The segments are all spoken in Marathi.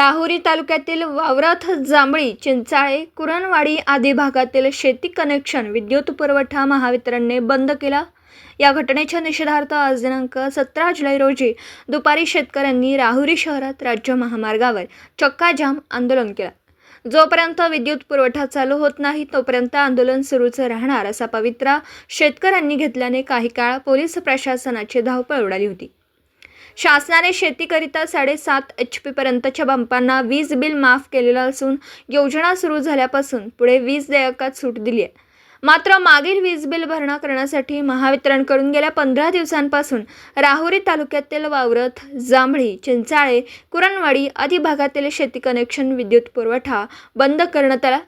तालुक्यातील वावरथ जांभळी चिंचाळे कुरणवाडी आदी भागातील शेती कनेक्शन विद्युत पुरवठा महावितरणने बंद केला. या घटनेच्या निषेधार्थ आज दिनांक सतरा जुलै रोजी दुपारी शेतकऱ्यांनी राहुरी शहरात राज्य महामार्गावर चक्काजाम आंदोलन केलं. जोपर्यंत विद्युत पुरवठा चालू होत नाही तोपर्यंत आंदोलन सुरूच राहणार असा पवित्रा शेतकऱ्यांनी घेतल्याने काही काळ पोलीस प्रशासनाची धावपळ उडाली होती. शासनाने शेतीकरिता साडेसात एच पी पर्यंतच्या पंपांना वीज बिल माफ केलेलं असून योजना सुरू झाल्यापासून पुढे वीज देयकात सूट दिली आहे मात्र मागील वीज बिल भरणा करण्यासाठी महावितरणकडून गेल्या पंधरा दिवसांपासून राहुरी तालुक्यातील वावरत जांभळी चिंचाळे कुरणवाडी आदी भागातील शेती कनेक्शन विद्युत पुरवठा बंद करण्यात आला.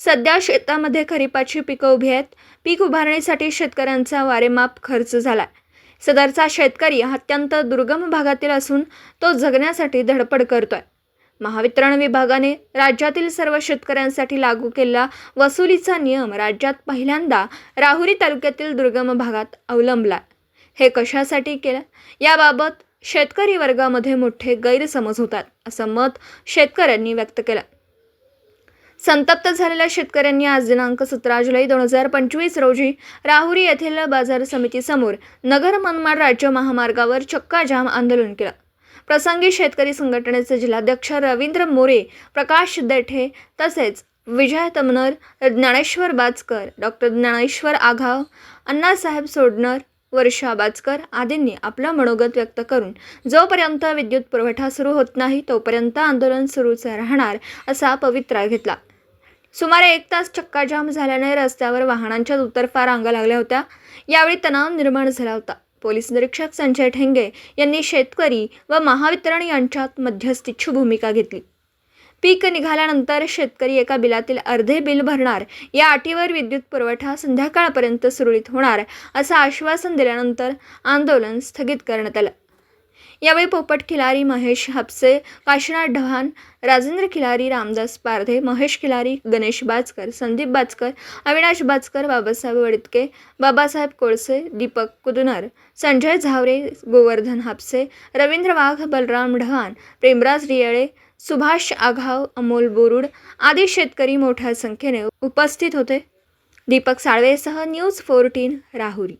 सध्या शेतामध्ये खरीपाची पिकं उभी आहेत. पीक उभारणीसाठी शेतकऱ्यांचा वारेमाप खर्च झाला सदरचा शेतकरी हा अत्यंत दुर्गम भागातील असून तो जगण्यासाठी धडपड करतोय. महावितरण विभागाने राज्यातील सर्व शेतकऱ्यांसाठी लागू केलेला वसुलीचा नियम राज्यात पहिल्यांदा राहुरी तालुक्यातील दुर्गम भागात अवलंबला हे कशासाठी केलं? याबाबत शेतकरी वर्गामध्ये मोठे गैरसमज होतात असं मत शेतकऱ्यांनी व्यक्त केलं. संतप्त झालेल्या शेतकऱ्यांनी आज दिनांक सतरा जुलै दोन हजार पंचवीस रोजी राहुरी येथील बाजार समितीसमोर नगर मनमाड राज्य महामार्गावर चक्काजाम आंदोलन केलं. प्रसंगी शेतकरी संघटनेचे जिल्हाध्यक्ष रवींद्र मोरे प्रकाश देठे तसेच विजय तमनर ज्ञानेश्वर बाचकर डॉक्टर ज्ञानेश्वर आघाव अण्णासाहेब सोडणर वर्षा बाचकर आदींनी आपलं मनोगत व्यक्त करून जोपर्यंत विद्युत पुरवठा सुरू होत नाही तोपर्यंत आंदोलन सुरूच राहणार असा पवित्रा घेतला. सुमारे एक तास चक्काजाम झाल्याने रस्त्यावर वाहनांच्या दुतर्फा रांगा लागल्या होत्या. यावेळी तणाव निर्माण झाला होता. पोलीस निरीक्षक संजय ठेंगे यांनी शेतकरी व महावितरण यांच्यात मध्यस्थीची भूमिका घेतली. पीक निघाल्यानंतर शेतकरी एका बिलातील अर्धे बिल भरणार या अटीवर विद्युत पुरवठा संध्याकाळपर्यंत सुरळीत होणार असं आश्वासन दिल्यानंतर आंदोलन स्थगित करण्यात आलं. यावेळी पोपट खिलारी महेश हापसे काशीनाथ ढवाण राजेंद्र खिलारी रामदास पारधे महेश खिलारी गणेश बाचकर संदीप बाचकर अविनाश बाचकर बाबासाहेब वडतके बाबासाहेब कोळसे दीपक कुदुनर संजय झावरे गोवर्धन हापसे रवींद्र वाघ बलराम ढवाण प्रेमराज रियाळे सुभाष आघाव अमोल बोरुड आदी शेतकरी मोठ्या संख्येने उपस्थित होते. दीपक साळवेसह न्यूज फोर्टीन राहुरी.